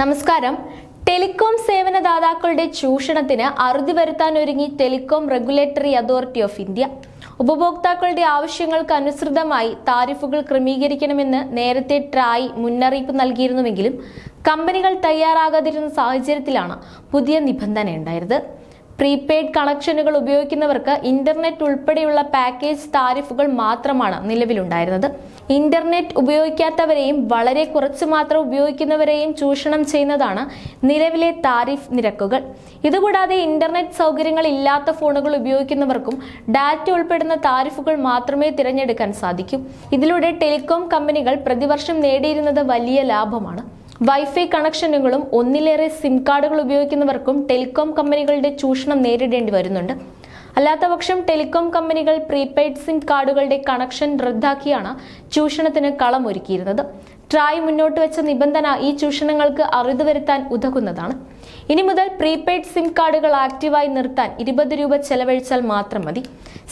നമസ്കാരം. ടെലികോം സേവനദാതാക്കളുടെ ചൂഷണത്തിന് അറുതി വരുത്താൻ ഒരുങ്ങി telecom regulatory authority of India. ഉപഭോക്താക്കളുടെ ആവശ്യങ്ങൾക്ക് അനുസൃതമായി താരിഫുകൾ ക്രമീകരിക്കണമെന്ന് നേരത്തെ ട്രായ് മുന്നറിയിപ്പ് നൽകിയിരുന്നുവെങ്കിലും കമ്പനികൾ തയ്യാറാകാതിരുന്ന സാഹചര്യത്തിലാണ് പുതിയ നിബന്ധന ഉണ്ടായത് പ്രീപെയ്ഡ് കണക്ഷനുകൾ ഉപയോഗിക്കുന്നവർക്ക് ഇന്റർനെറ്റ് ഉൾപ്പെടെയുള്ള പാക്കേജ് താരിഫുകൾ മാത്രമാണ് നിലവിലുണ്ടായിരുന്നത്. ഇന്റർനെറ്റ് ഉപയോഗിക്കാത്തവരെയും വളരെ കുറച്ച് മാത്രം ഉപയോഗിക്കുന്നവരെയും ചൂഷണം ചെയ്യുന്നതാണ് നിലവിലെ താരിഫ് നിരക്കുകൾ. ഇതുകൂടാതെ ഇന്റർനെറ്റ് സൗകര്യങ്ങൾ ഇല്ലാത്ത ഫോണുകൾ ഉപയോഗിക്കുന്നവർക്കും ഡാറ്റ ഉൾപ്പെടുന്ന താരിഫുകൾ മാത്രമേ തിരഞ്ഞെടുക്കാൻ സാധിക്കൂ. ഇതിലൂടെ ടെലികോം കമ്പനികൾ പ്രതിവർഷം നേടിയിരുന്നത് വലിയ ലാഭമാണ്. വൈഫൈ കണക്ഷനുകളും ഒന്നിലേറെ സിം കാർഡുകൾ ഉപയോഗിക്കുന്നവർക്കും ടെലികോം കമ്പനികളുടെ ചൂഷണം നേരിടേണ്ടി വരുന്നുണ്ട്. അല്ലാത്തപക്ഷം ടെലികോം കമ്പനികൾ പ്രീപെയ്ഡ് സിം കാർഡുകളുടെ കണക്ഷൻ റദ്ദാക്കിയാണ് ചൂഷണത്തിന് കളമൊരുക്കിയിരുന്നത്. ട്രായ് മുന്നോട്ട് വെച്ച നിബന്ധന ഈ ചൂഷണങ്ങൾക്ക് അറുതി വരുത്താൻ ഉതകുന്നതാണ്. ഇനി മുതൽ പ്രീപെയ്ഡ് സിം കാർഡുകൾ ആക്റ്റീവായി നിർത്താൻ ഇരുപത് രൂപ ചെലവഴിച്ചാൽ മാത്രം മതി.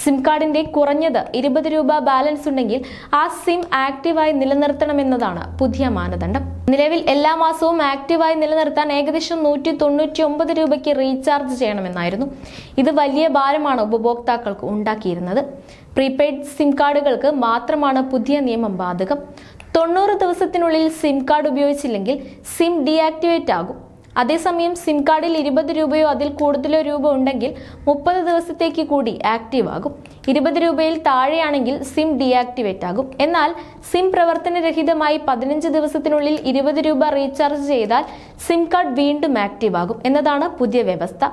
സിം കാർഡിന്റെ കുറഞ്ഞത് ഇരുപത് രൂപ ബാലൻസ് ഉണ്ടെങ്കിൽ ആ സിം ആക്റ്റീവായി നിലനിർത്തണമെന്നതാണ് പുതിയ മാനദണ്ഡം. നിലവിൽ എല്ലാ മാസവും ആക്റ്റീവായി നിലനിർത്താൻ ഏകദേശം നൂറ്റി തൊണ്ണൂറ്റി ഒമ്പത് രൂപയ്ക്ക് റീചാർജ് ചെയ്യണമെന്നായിരുന്നു ഇത് വലിയ ഭാരമാണ് ഉപഭോക്താക്കൾക്ക് ഉണ്ടാക്കിയിരുന്നത്. പ്രീപെയ്ഡ് സിം കാർഡുകൾക്ക് മാത്രമാണ് പുതിയ നിയമം ബാധകം. തൊണ്ണൂറ് ദിവസത്തിനുള്ളിൽ സിം കാർഡ് ഉപയോഗിച്ചില്ലെങ്കിൽ സിം ഡീആക്ടിവേറ്റ് ആകും. അതേസമയം സിം കാർഡിൽ ഇരുപത് രൂപയോ അതിൽ കൂടുതലോ രൂപ ഉണ്ടെങ്കിൽ മുപ്പത് ദിവസത്തേക്ക് കൂടി ആക്റ്റീവ് ആകും. ഇരുപത് രൂപയിൽ താഴെയാണെങ്കിൽ സിം ഡീആക്ടിവേറ്റ് ആകും. എന്നാൽ സിം പ്രവർത്തനരഹിതമായി പതിനഞ്ച് ദിവസത്തിനുള്ളിൽ ഇരുപത് രൂപ റീചാർജ് ചെയ്താൽ സിം കാർഡ് വീണ്ടും ആക്റ്റീവ് ആകും എന്നതാണ് പുതിയ വ്യവസ്ഥ.